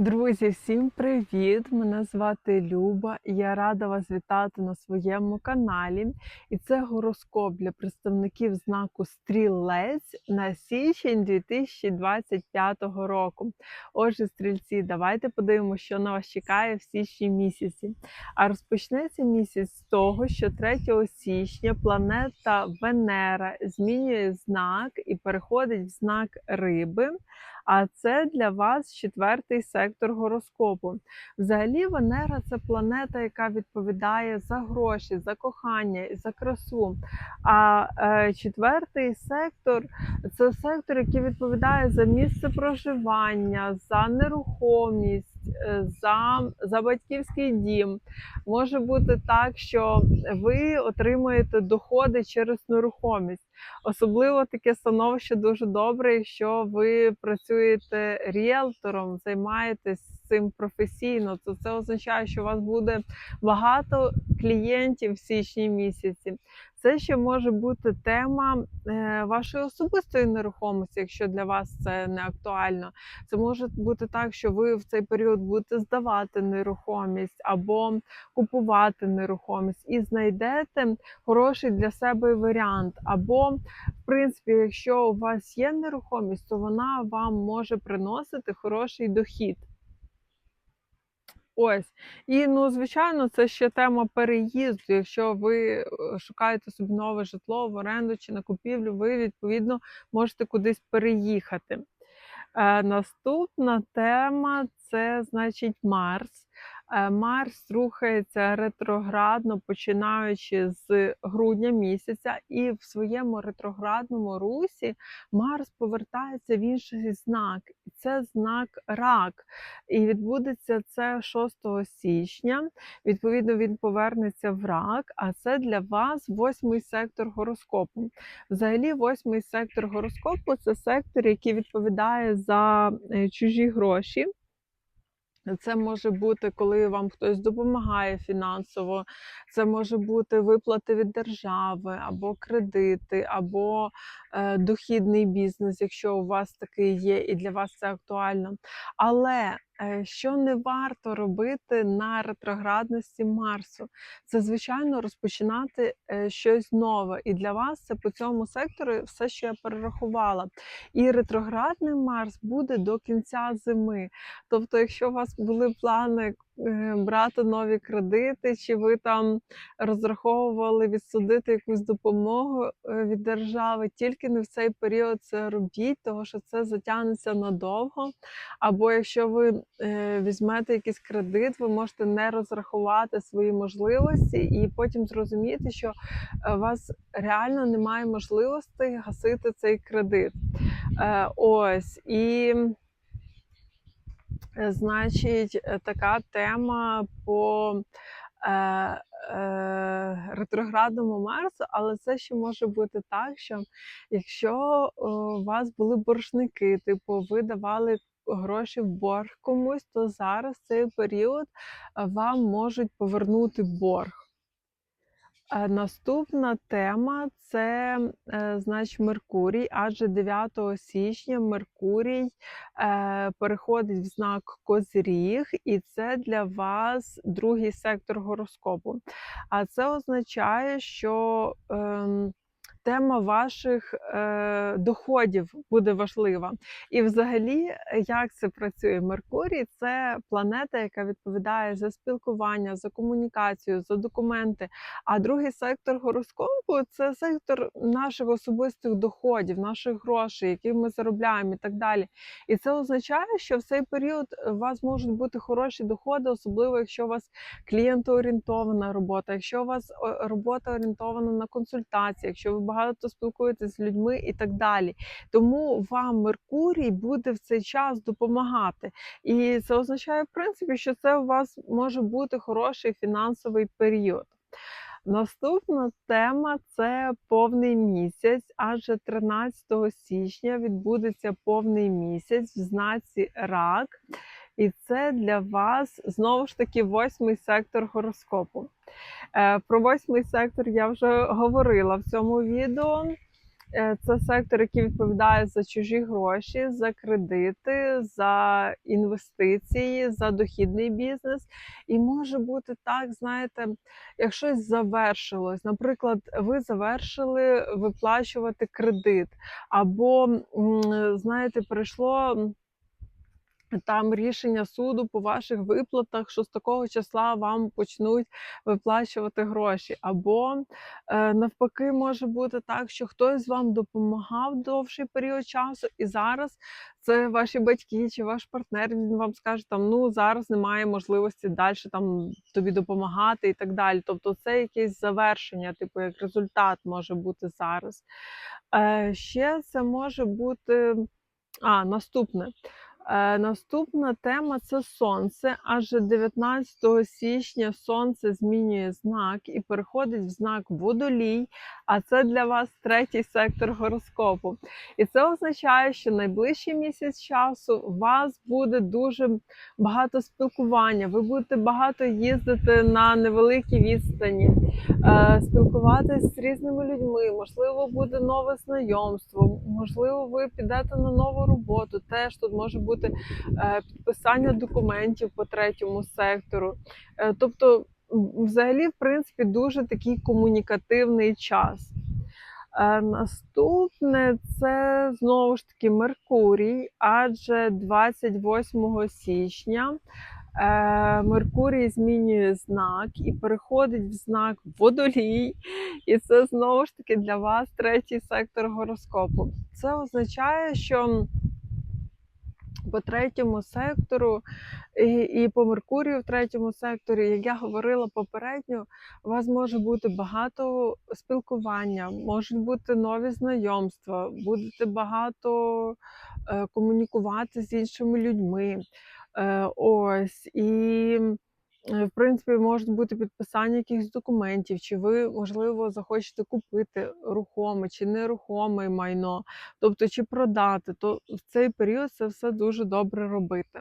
Друзі, всім привіт! Мене звати Люба. Я рада вас вітати на своєму каналі. І це гороскоп для представників знаку Стрілець на січень 2025 року. Отже, стрільці, давайте подивимося, що на вас чекає в січні місяці. А розпочнеться місяць з того, що 3 січня планета Венера змінює знак і переходить в знак риби. А це для вас четвертий сектор гороскопу. Взагалі, Венера це планета, яка відповідає за гроші, за кохання і за красу. А е, четвертий сектор це сектор, який відповідає за місце проживання, за нерухомість, за, за батьківський дім. Може бути так, що ви отримуєте доходи через нерухомість. Особливо таке становище дуже добре, якщо ви працюєте ріелтором, займаєтесь цим професійно, то це означає, що у вас буде багато клієнтів в січні місяці. Це ще може бути тема е, вашої особистої нерухомості, якщо для вас це не актуально. Це може бути так, що ви в цей період будете здавати нерухомість або купувати нерухомість і знайдете хороший для себе варіант. Або, в принципі, якщо у вас є нерухомість, то вона вам може приносити хороший дохід. Ось. І, ну, звичайно, це ще тема переїзду. Якщо ви е, шукаєте собі нове житло в оренду чи на купівлю, ви відповідно можете кудись переїхати. Е, Наступна тема це значить Марс. Е, Марс рухається ретроградно, починаючи з грудня місяця, і в своєму ретроградному русі Марс повертається в інший знак, це знак рак. І відбудеться це 6 січня. Відповідно, він повернеться в рак, а це для вас восьмий сектор гороскопу. Взагалі, восьмий сектор гороскопу це сектор, який відповідає за е, чужі гроші. Це може бути, коли вам хтось допомагає фінансово, це може бути виплати від держави, або кредити, або е, дохідний бізнес, якщо у вас такий є, і для вас це актуально. Але що не варто робити на ретроградності Марсу, це звичайно розпочинати е, щось нове. І для вас це по цьому сектору все, що я перерахувала. І ретроградний Марс буде до кінця зими. Тобто, якщо у вас були плани е, брати нові кредити, чи ви там розраховували відсудити якусь допомогу е, від держави, тільки не в цей період це робіть, тому що це затягнеться надовго. Або якщо ви е, візьмете якийсь кредит, ви можете не розрахувати свої можливості і потім зрозуміти, що у вас реально немає можливості гасити цей кредит. Ось і. Е, значить, е, така тема по е, е, ретроградному Марсу, але це ще може бути так, що якщо у вас були боржники, типу ви давали гроші в борг комусь, то зараз цей період вам можуть повернути борг. Е, Наступна тема це е, значить Меркурій, адже 9 січня Меркурій е, переходить в знак Козріг, і це для вас другий сектор гороскопу. А це означає, що е, тема ваших е, доходів буде важлива. І, взагалі, як це працює? Меркурій це планета, яка відповідає за спілкування, за комунікацію, за документи. А другий сектор гороскопу це сектор наших особистих доходів, наших грошей, які ми заробляємо і так далі. І це означає, що в цей період у вас можуть бути хороші доходи, особливо якщо у вас клієнтоорієнтована робота, якщо у вас робота орієнтована на консультації, якщо ви багато спілкуєтесь з людьми і так далі. Тому вам Меркурій буде в цей час допомагати. І це означає, в принципі, що це у вас може бути хороший фінансовий період. Наступна тема це повний місяць, адже 13 січня відбудеться повний місяць в знаці рак. І це для вас знову ж таки восьмий сектор гороскопу. Е, про восьмий сектор я вже говорила в цьому відео. Е, Це сектор, який відповідає за чужі гроші, за кредити, за інвестиції, за дохідний бізнес. І може бути так, знаєте, як щось завершилось. Наприклад, ви завершили виплачувати кредит, або, знаєте, прийшло. Там рішення суду по ваших виплатах, що з такого числа вам почнуть виплачувати гроші. Або е, навпаки, може бути так, що хтось вам допомагав довший період часу, і зараз це ваші батьки чи ваш партнер. Він вам скаже, там ну зараз немає можливості далі там тобі допомагати і так далі. Тобто, це якесь завершення, типу як результат може бути зараз. Е, ще це може бути. А, наступне. Е, наступна тема це сонце. Адже 19 січня сонце змінює знак і переходить в знак водолій, а це для вас третій сектор гороскопу. І це означає, що найближчий місяць часу у вас буде дуже багато спілкування. Ви будете багато їздити на невеликі відстані, спілкуватися з різними людьми. Можливо, буде нове знайомство, можливо, ви підете на нову роботу. Теж тут може бути е, підписання документів по третьому сектору. Е, Тобто, взагалі, в принципі, дуже такий комунікативний час. Е, Наступне це знову ж таки Меркурій, адже 28 січня е, Меркурій змінює знак і переходить в знак водолій. І це знову ж таки для вас третій сектор гороскопу. Це означає, що по третьому сектору і, і по Меркурію в третьому секторі, як я говорила попередньо, у вас може бути багато спілкування, можуть бути нові знайомства, будете багато е, комунікувати з іншими людьми. Е, ось і. е, В принципі, можуть бути підписання якихось документів, чи ви, можливо, захочете купити рухоме чи нерухоме майно, тобто чи продати, то в цей період це все дуже добре робити.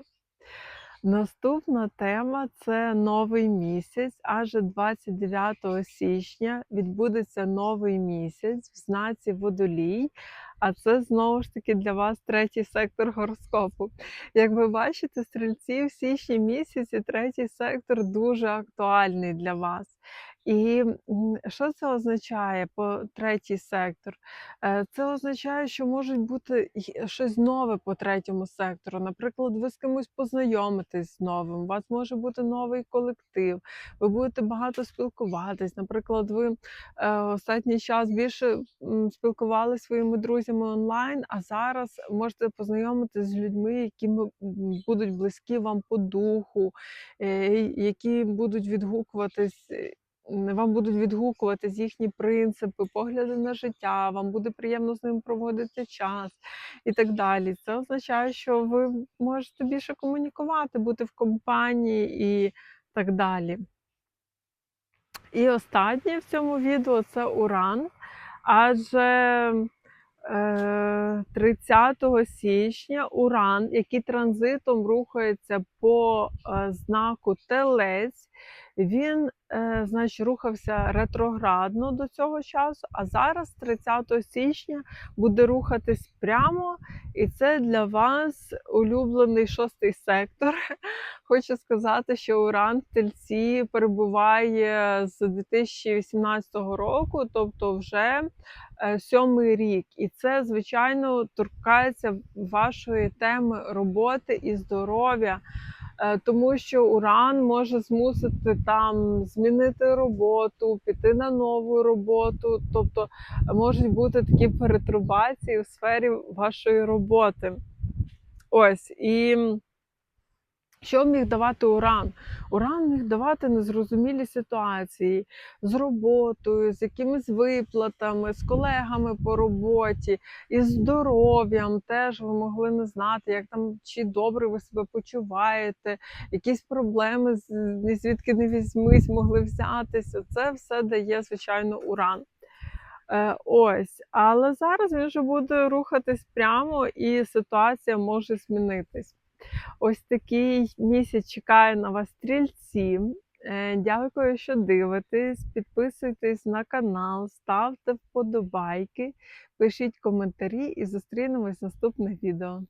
Наступна тема це новий місяць. Адже 29 січня відбудеться новий місяць в знаці водолій. А це знову ж таки для вас третій сектор гороскопу. Як ви бачите, стрільці в січні місяці третій сектор дуже актуальний для вас. І що це означає по третій сектор? Е, Це означає, що можуть бути щось нове по третьому сектору. Наприклад, ви з кимось познайомитесь з новим, у вас може бути новий колектив, ви будете багато спілкуватись. Наприклад, ви е, останній час більше спілкувалися своїми друзями онлайн, а зараз можете познайомитись з людьми, які будуть близькі вам по духу, е, які будуть відгукуватись. Е, Вам будуть відгукуватись їхні принципи, погляди на життя, вам буде приємно з ними проводити час і так далі. Це означає, що ви можете більше комунікувати, бути в компанії і так далі. І останнє в цьому відео це Уран. Адже е, 30 січня Уран, який транзитом рухається по е, знаку Телець, він е, значить, рухався ретроградно до цього часу, а зараз, 30 січня, буде рухатись прямо. І це для вас улюблений шостий сектор. Хочу сказати, що Уран в тельці перебуває з 2018 року, тобто вже е, сьомий рік. І це, звичайно, торкається вашої теми роботи і здоров'я. Е, Тому що Уран може змусити там змінити роботу, піти на нову роботу, тобто можуть бути такі перетрубації в сфері вашої роботи. Ось і що міг давати Уран? Уран міг давати незрозумілі ситуації з роботою, з якимись виплатами, з колегами по роботі, із здоров'ям. Теж ви могли не знати, як там чи добре ви себе почуваєте, якісь проблеми звідки не візьмись, могли взятися. Це все дає, звичайно, уран. Е, ось, але зараз він вже буде рухатись прямо, і ситуація може змінитись. Ось такий місяць чекає на вас стрільці. Е, Дякую, що дивитесь. Підписуйтесь на канал, ставте вподобайки, пишіть коментарі і зустрінемось в наступних відео.